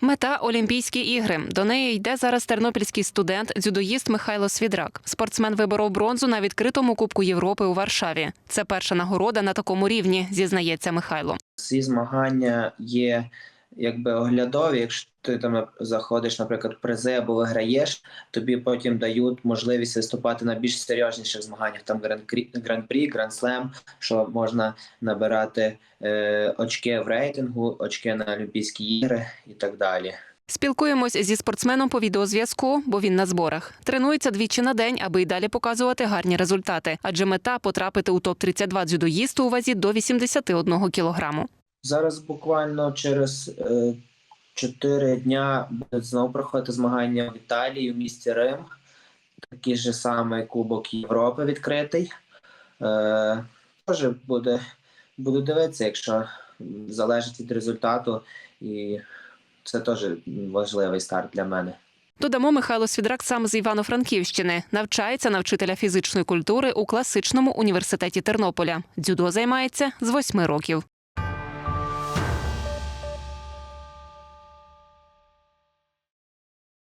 Мета Олімпійські ігри. До неї йде зараз тернопільський студент, дзюдоїст Михайло Свідрак. Спортсмен виборов бронзу на відкритому Кубку Європи у Варшаві. Це перша нагорода на такому рівні, зізнається Михайло. ці змагання є якби оглядові. Якщо ти там заходиш, наприклад, призи або виграєш, тобі потім дають можливість виступати на більш серйозніших змаганнях. Там гран-прі, гран-слем, що можна набирати е, очки в рейтингу, очки на Олімпійські ігри і так далі. Спілкуємось зі спортсменом по відеозв'язку, бо він на зборах. Тренується двічі на день, аби й далі показувати гарні результати. Адже мета потрапити у топ 32 дзюдоїсту у вазі до 81 кілограму. Зараз буквально через е, 4 дня будуть знову проходити змагання в Італії, в місті Рим. Такий же самий Кубок Європи відкритий. Е, теж буде, буду дивитися, якщо залежить від результату, і це теж важливий старт для мене. Додамо, Михайло Свідрак сам з Івано-Франківщини. Навчається на вчителя фізичної культури у класичному університеті Тернополя. Дзюдо займається з восьми років.